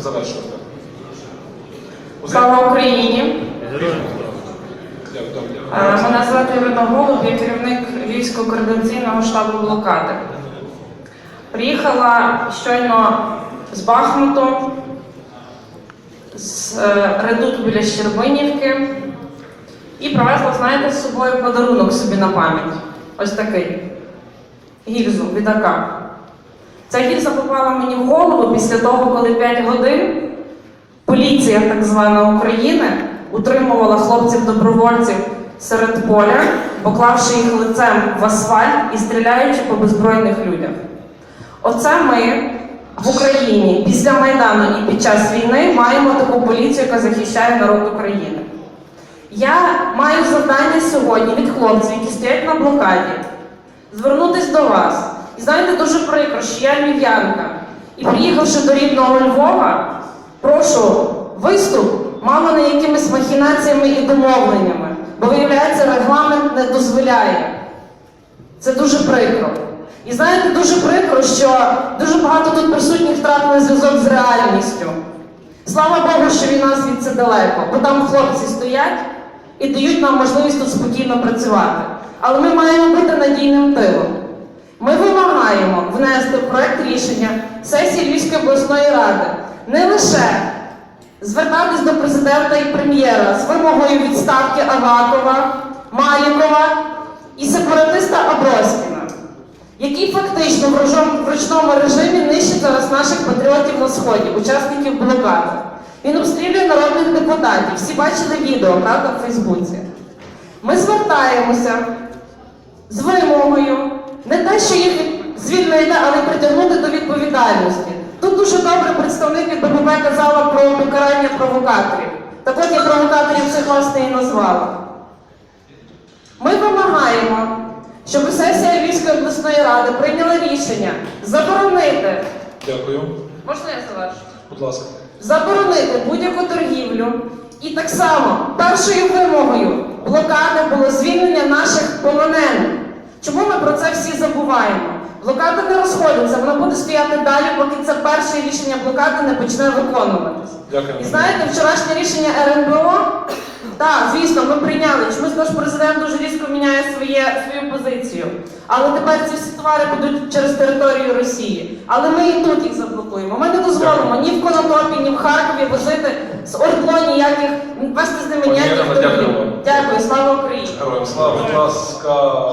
завершувати. Слава Україні! Е, Мене звати Ірина Голуб, я керівник Львівського координаційного штабу блокади. Приїхала щойно з Бахмуту, з е, редуту біля Щербинівки і привезла, знаєте, з собою подарунок собі на пам'ять. Ось такий. Гільзу від АК. Ця гільза попала мені в голову після того, коли 5 годин поліція так звана України утримувала хлопців-добровольців серед поля, поклавши їх лицем в асфальт і стріляючи по беззбройних людях. Оце ми в Україні після Майдану і під час війни маємо таку поліцію, яка захищає народ України. Я маю завдання сьогодні від хлопців, які стоять на блокаді, звернутися до вас. І знаєте, дуже прикро, що я львів'янка. І приїхавши до рідного Львова, прошу виступ мало не якимись махінаціями і домовленнями, бо виявляється, регламент не дозволяє. Це дуже прикро. І знаєте, дуже прикро, що дуже багато тут присутніх втратили зв'язок з реальністю. Слава Богу, що війна звідси далеко, бо там хлопці стоять і дають нам можливість тут спокійно працювати. Але ми маємо бути надійним тилом. Ми вимагаємо внести в проект рішення сесії Львівської обласної ради не лише звертатись до президента і прем'єра з вимогою відставки Авакова, Малікова і сепаратиста Аброськіна, який фактично в ручному режимі нищить зараз наших патріотів на сході, учасників блокади. Він обстрілює народних депутатів. Всі бачили відео, правда, в Фейсбуці. Ми звертаємося з вимогою не те, що їх звільнити, але притягнути до відповідальності. Тут дуже добре представник від БПП казала про покарання провокаторів. Так от я провокаторів цих власне і назвала. Ми вимагаємо, щоб сесія Львівської обласної ради прийняла рішення заборонити. Дякую. Можна я завершу? Будь ласка. заборонити будь-яку торгівлю. І так само першою вимогою блокади було звільнення наших полонених. Про це всі забуваємо? Блокада не розходиться, вона буде стояти далі, поки це перше рішення блокади не почне виконуватись. Дякую. І знаєте, вчорашнє рішення РНБО, так, звісно, ми прийняли. Чомусь наш президент дуже різко міняє своє, свою позицію. Але тепер ці всі товари будуть через територію Росії. Але ми і тут їх заблокуємо. Ми не дозволимо ні в Конотопі, ні в Харкові возити з Ордло ніяких, вести з ними ніяких торгів. дякую. Дякую, слава Україні! Героям слава, будь ласка.